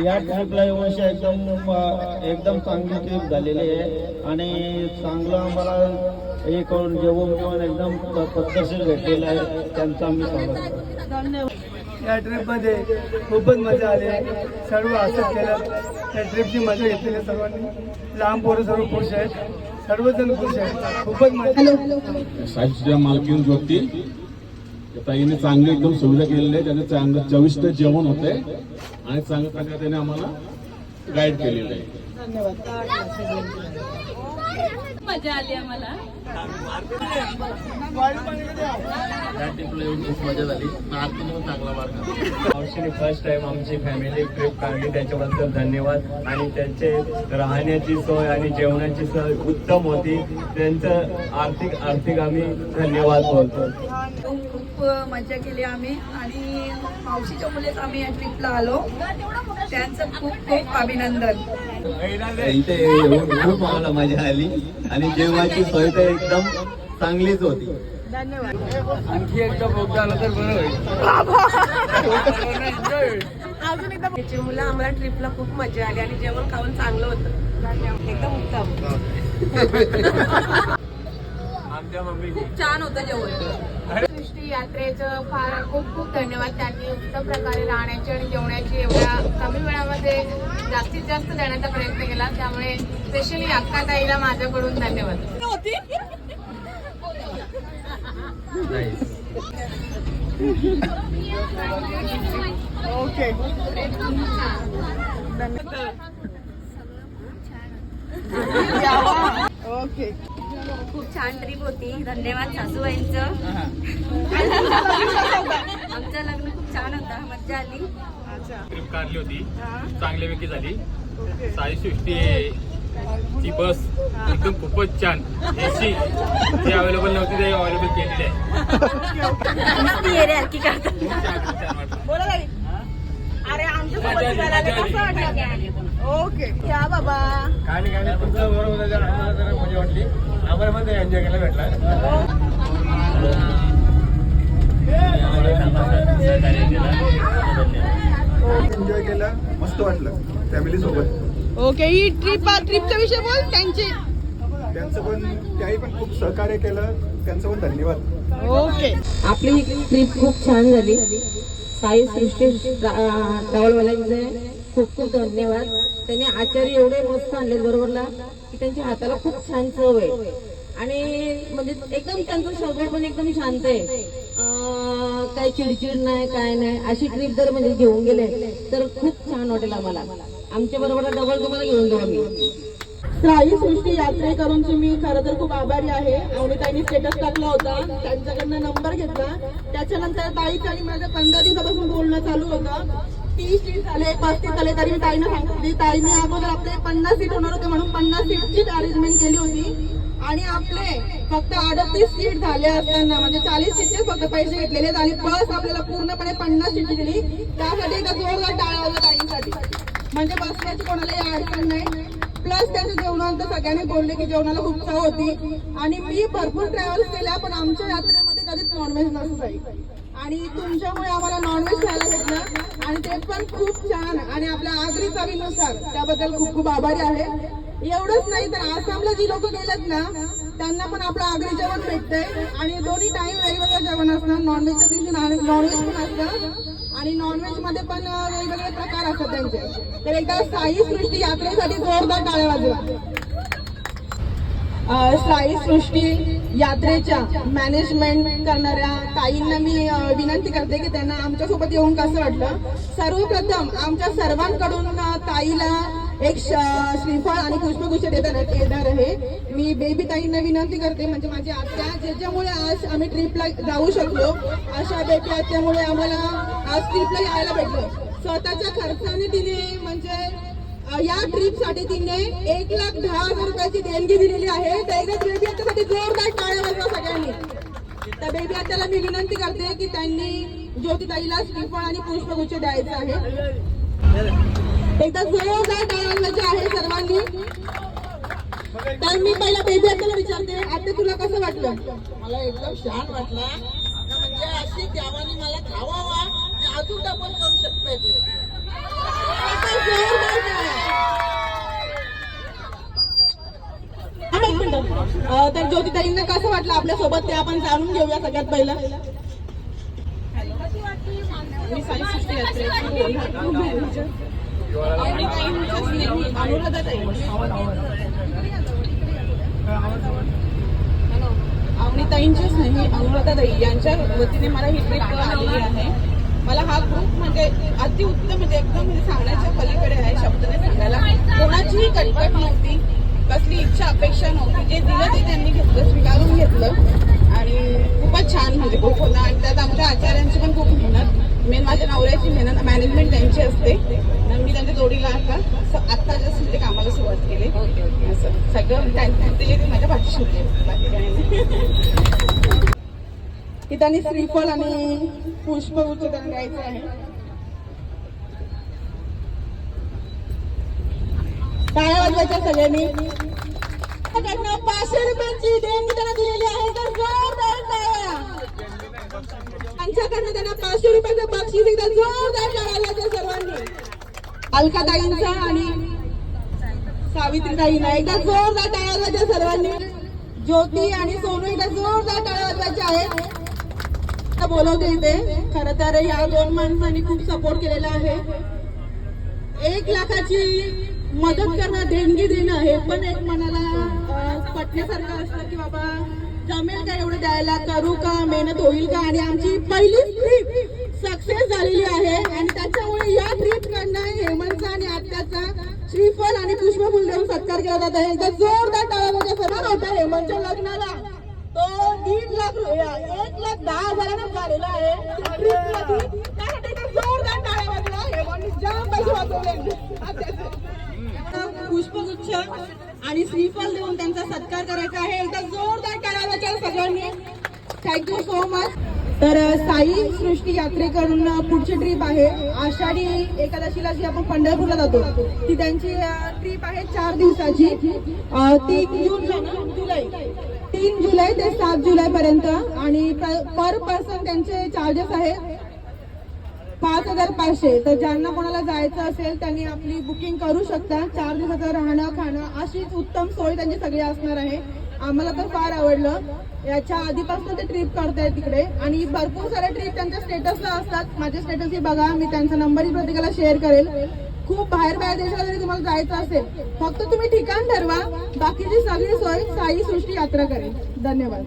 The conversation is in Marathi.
या ट्रिपला येऊन अशी एकदम एकदम चांगली ट्रिप झालेली आहे. आणि चांगलं आम्हाला हे करून जेवण जेवण एकदम पद्धतशीर भेटलेलं आहे. त्यांचं आम्ही स्वागत या ट्रिपमध्ये खूपच मजा आली. सर्व असंच केलं. त्या ट्रिपची मजा घेतलेली आहे सर्वांनी. लहान पोरं सर्व खुश आहेत. सर्वजण खुश आहेत. खूपच मजा साईडच्या मालकीन ज्योती ताईने चांगली एकदम सुविधा केलेली आहे. त्याने चांगलं चविष्ट जेवण होते. आणि चांगल्या प्रकारे त्याने आम्हाला गाईड केलेलं आहे. मजा आली आम्हाला. या ट्रिपला येऊन खूप मजा झाली आरतीने पण चांगला मार्ग मावशीने फर्स्ट टाइम आमची फॅमिली ट्रिप काढली. त्याच्याबद्दल धन्यवाद. आणि त्यांचे राहण्याची सोय आणि जेवणाची सोय उत्तम होती. त्यांचं आर्थिक आर्थिक आम्ही धन्यवाद बोलतो. खूप मजा केली आम्ही. आणि मावशीच्या मुलेच आम्ही या ट्रिपला आलो. त्यांचं खूप खूप अभिनंदन. इथे येऊन खूप आम्हाला मजा आली. आणि जेवणाची सोय तर एकदम चांगलीच होती. आणखी एकदा बघता आलं तर बरं होईल. त्याची मुलं आम्हाला ट्रिपला खूप मजा आली आणि जेवण खाऊन चांगलं होतं. एकदम उत्तम. खूप छान होतं जेवण. यात्रेचं फार खूप खूप धन्यवाद त्यांनी उत्तम प्रकारे राहण्याची आणि जेवण्याची एवढ्या कमी वेळामध्ये जास्तीत जास्त देण्याचा प्रयत्न केला. त्यामुळे स्पेशली अक्का ताईला माझ्याकडून धन्यवाद. ओके ओके खूप छान ट्रिप होती. धन्यवाद सासूबाईंचं. आमचं लग्न खूप छान होता. मजा आली. ट्रिप काढली होती. चांगल्यापैकी झाली. साई सृष्टी ची बस एकदम खूपच छान. एसी जी अवेलेबल नव्हती ते अवेलेबल केलेली आहे. अरे आमच्या ओके क्या बाबा. काय नाही काय नाही. तुमचं बरोबर मजा वाटली. आम्हाला पण एन्जॉय करायला भेटला. एन्जॉय केला. मस्त वाटलं. फॅमिली सोबत. ओके ही ट्रिप ट्रिपचा विषय बोल त्यांचे. त्यांचं पण त्याही पण खूप सहकार्य केलं. त्यांचं पण धन्यवाद. ओके आपली ट्रिप खूप छान झाली. साई सृष्टी ट्रॅव्हलवाल्यांचे खूप खूप धन्यवाद. त्यांनी आचार्य एवढे मस्त आणले बरोबरला की त्यांच्या हाताला खूप छान चव आहे. आणि म्हणजे एकदम त्यांचं स्वभाव पण एकदम शांत आहे. काय काही चिडचिड नाही काय नाही अशी ट्रिप जर म्हणजे घेऊन गेले तर खूप छान वाटेल आम्हाला. आमच्या बरोबर डबल तुम्हाला घेऊन जाऊ आम्ही. साई सृष्टी करून मी खरं तर खूप आभारी आहे. आणि त्यांनी स्टेटस टाकला होता. त्यांच्याकडनं नंबर घेतला. त्याच्यानंतर ताईच आणि माझं पंधरा दिवसापासून बोलणं चालू होतं. तीस सीट झाले पस्तीस झाले तरी मी ताईनं सांगितली. ताईने अगोदर आपले पन्नास सीट होणार होते म्हणून पन्नास सीटचीच अरेंजमेंट केली होती. आणि आपले फक्त अडतीस सीट झाले असताना म्हणजे चाळीस सीटचे फक्त पैसे घेतलेले आणि बस आपल्याला पूर्णपणे पन्नास सीट दिली. त्यासाठी एकदा जोरदार टाळावलं ताईंसाठी. म्हणजे बसण्याची कोणालाही अडचण नाही. प्लस त्याच्या जेवणानंतर सगळ्यांनी बोलले की जेवणाला खूप चव होती. आणि मी भरपूर ट्रॅव्हल्स केल्या पण आमच्या यात्रेमध्ये कधीच नॉनव्हेज नसतं आणि तुमच्यामुळे आम्हाला नॉनव्हेज खायला आणि ते पण खूप छान. आणि आपल्या आगरी चवीनुसार त्याबद्दल खूप खूप आभारी आहे. एवढंच नाही तर आसामला जी लोक गेलेत ना त्यांना पण आपलं आगरी जेवण भेटतंय. आणि दोन्ही टाइम वेगवेगळं जेवण असतं नॉनव्हेजच्या दिवशी नॉनव्हेज पण असतं आणि नॉनव्हेजमध्ये पण वेगवेगळे प्रकार असतात त्यांचे. तर एकदा साई सृष्टी यात्रेसाठी जोरदार टाळ्या वाजवा. अं, साई सृष्टी यात्रेच्या मॅनेजमेंट करणाऱ्या ताईंना मी विनंती करते की त्यांना आमच्यासोबत येऊन कसं वाटलं. सर्वप्रथम आमच्या सर्वांकडून ताईला एक श- श्रीफळ आणि पुष्पगुच्छ देण्यात येणार आहे. मी बेबी ताईंना विनंती करते म्हणजे माझी आत्या ज्याच्यामुळे आज आम्ही ट्रिपला जाऊ शकलो अशा बेबी आत्यामुळे आम्हाला आज ट्रिपला यायला भेटलं. स्वतःच्या खर्चाने तिने म्हणजे या ट्रिपसाठी तिने एक लाख दहा हजार रुपयाची देणगी दिलेली आहे. तर एकदा बेबी आत्यासाठी जोरदार टाळ्या वाजवा सगळ्यांनी. त्या बेबी आत्याला मी विनंती करते की त्यांनी ज्योतिताईला श्रीफळ आणि पुष्पगुच्छ द्यायचं आहे. एकदा जोरदार टाळ्या वाजवायचे आहे सर्वांनी. तर मी पहिला बेबी आत्याला विचारते आता तुला कसं वाटलं? मला एकदम छान वाटला. म्हणजे अशी देवानी मला खावावा अजून डबल करू शकते एकदा अं, तर ज्योतिताईंना कसं वाटलं आपल्यासोबत ते आपण जाणून घेऊया सगळ्यात पहिलं. अवनीताईंच्याच नाही अनुराधाताई यांच्या वतीने मला ही ट्रिप आलेली आहे. मला हा ग्रुप म्हणजे अतिउत्तम म्हणजे एकदम म्हणजे सांगण्याच्या पलीकडे आहे शब्दाने सांगायला. कोणाचीही कटकट नव्हती. कसली इच्छा अपेक्षा नव्हती. जे दिलं ते त्यांनी घेतलं स्वीकारून घेतलं. आणि खूपच छान म्हणजे ग्रुप होता. आणि त्यात आमच्या आचार्यांची पण खूप मेहनत. मेन माझ्या नवऱ्याची मेहनत मॅनेजमेंट त्यांची असते. आणि मी त्यांच्या जोडीला आता आत्ता जस्ट ते कामाला सुरुवात केली. असं. सगळं त्यांनी ते माझ्या पाठीशी. होते बाकी काही नाही. की त्यांनी श्रीफळ आणि पुष्पगुच्छ त्यांना द्यायचं आहे. टाळ्या वाजवायच्या सगळ्यांनी. त्यांना पाचशे रुपयांची देणगी त्यांना दिलेली आहे. तर जोरदार टाळ्या. त्यांच्याकडनं त्यांना पाचशे रुपयाचं बक्षीस एकदा जोरदार टाळ्या वाजवायच्या सर्वांनी. अलकाताईंचा आणि सावित्रीताईंना एकदा जोरदार टाळ्या वाजवायच्या सर्वांनी. ज्योती आणि सोनू एकदा जोरदार टाळ्या वाजवायच्या आहेत. बोलवते इथे. खर तर या दोन माणसांनी खूप सपोर्ट केलेला आहे. एक लाखाची मदत करणं देणगी देणं हे पण एक मनाला पटण्यासारखं असतं की बाबा जमेल का एवढं द्यायला करू का मेहनत होईल का? आणि आमची पहिली ट्रीप सक्सेस झालेली आहे. आणि त्याच्यामुळे या ट्रीप कडनं हेमंतचा आणि आत्याचा श्रीफल आणि पुष्पफुल देऊन सत्कार केला जात आहे. एकदा जोरदार टाळा सर्व होता हेमंतच्या लग्नाला. तो दीड लाख एक लाख दहा हजारानं झालेला आहे. ट्रिप जोरदार टाळ्या वाजवा हेमंतने जाम पैसे वाचवले. पुष्पगुच्छ आणि श्रीफल देऊन त्यांचा सत्कार करायचा आहे. एकदा जोरदार टाळ्या सगळ्यांनी. थँक्यू सो मच तर साई सृष्टी यात्रेकडून पुढची ट्रिप आहे. आषाढी एकादशीला जी आपण पंढरपूरला जातो ती त्यांची ट्रिप आहे चार दिवसाची. तीन जून जुलै. तीन जुलै ते सात जुलै पर्यंत आणि पर पर्सन त्यांचे चार्जेस आहेत. पाच हजार पाचशे. तर ज्यांना कोणाला जायचं असेल त्यांनी आपली बुकिंग करू शकता. चार दिवसाचं राहणं खाणं अशीच उत्तम सोय त्यांची सगळी असणार आहे. आम्हाला तर फार आवडलं. याच्या आधीपासून ते ट्रिप करतायत तिकडे. आणि भरपूर साऱ्या ट्रिप त्यांच्या स्टेटसला असतात. माझे स्टेटस बघा. मी त्यांचा नंबरही प्रत्येकाला शेअर करेल. खूप बाहेर बाहेर देशाला जरी तुम्हाला जायचं असेल फक्त तुम्ही ठिकाण ठरवा. बाकीची सगळी सोय साई सृष्टी यात्रा करेल. धन्यवाद.